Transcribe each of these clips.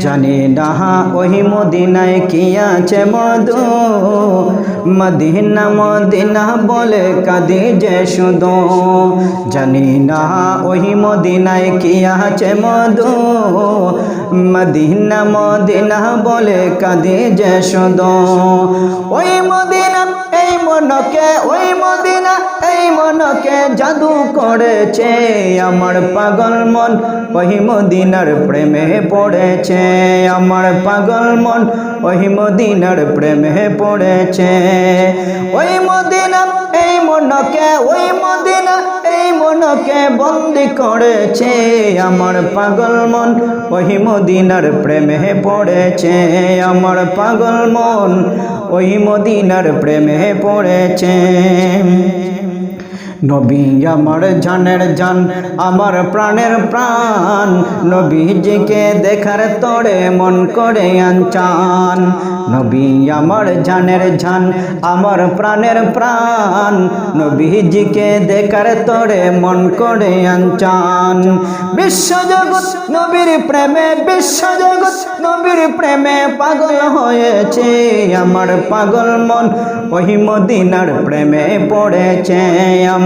জানি না ওই মদিনায় কি আছে মধু? মদিনা মদিনা বলে কাঁদি যে শুধু। জানি না ওই মদিনায় কি আছে মধু? মদিনা মদিনা বলে কাঁদি যে শুধু। ওই মদিনা মনকে, ওই মদিনা, এই মনকে জাদু করেছে আমার পাগল মন। ওই মদিনার প্রেমে পড়েছে আমার পাগল মন। ওই মদিনার প্রেমে পড়েছে। ওই মদিনা, এই মনকে, ওই মদিনা মনকে বন্দি করেছে আমার পাগল মন। ওই মদিনার প্রেমে পড়েছে আমার পাগল মন। ওই মদিনার প্রেমে পড়েছে। নবী আমার জানের জান, আমার প্রাণের প্রাণ। নবীজিকে দেখার তরে মন করে আনচান। নবী আমার জানের জান, আমার প্রাণের প্রাণ। নবীজিকে দেখার তরে মন করে আনচান। বিশ্বজগৎ নবীর প্রেমে, বিশ্বজগৎ নবীর প্রেমে পাগল হয়েছে। আমার পাগল মন ওই মদিনার প্রেমে পড়েছে। আমার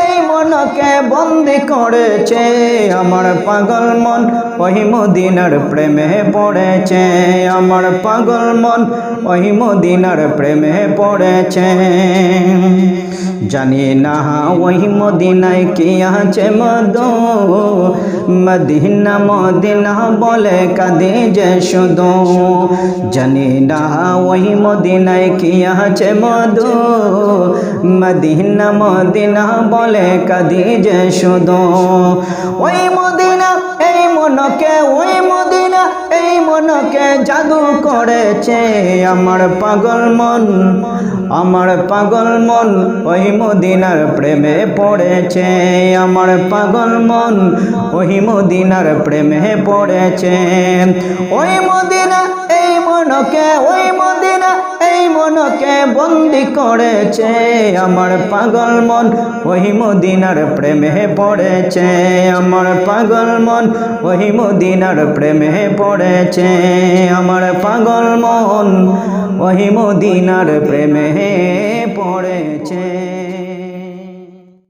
এই মনকে বন্দি করেছে। আমার পাগল মন ওই মদিনার প্রেমে পড়েছে। আমার পাগল মন ওই মদিনার প্রেমে পড়েছে। জানি না ওই মদিনায় কি আছে মধু। মদিনা মদিনা বলে কাঁদে যে শুধু। জানি না ওই মদিনায় কি আছে মধু। মদিনা মদিনা বলে কাঁদে যে শুধু, ওই মদিনা, এই মনকে, ওই মদিনা, এই মনকে জাদু করেছে আমার পাগল মন, আমার পাগল মন, ওই মদিনার প্রেমে পড়েছে আমার পাগল মন, ওই মদিনার প্রেমে পড়েছে, ওই মদিনা, এই মনকে, ওই মদিনা মনকে বন্দি করেছে, আমার পাগল মন ওই মদিনার প্রেমে পড়েছে, আমার পাগল মন ওই মদিনার প্রেমে পড়েছে, আমার পাগল মন ওই মদিনার প্রেমে পড়েছে।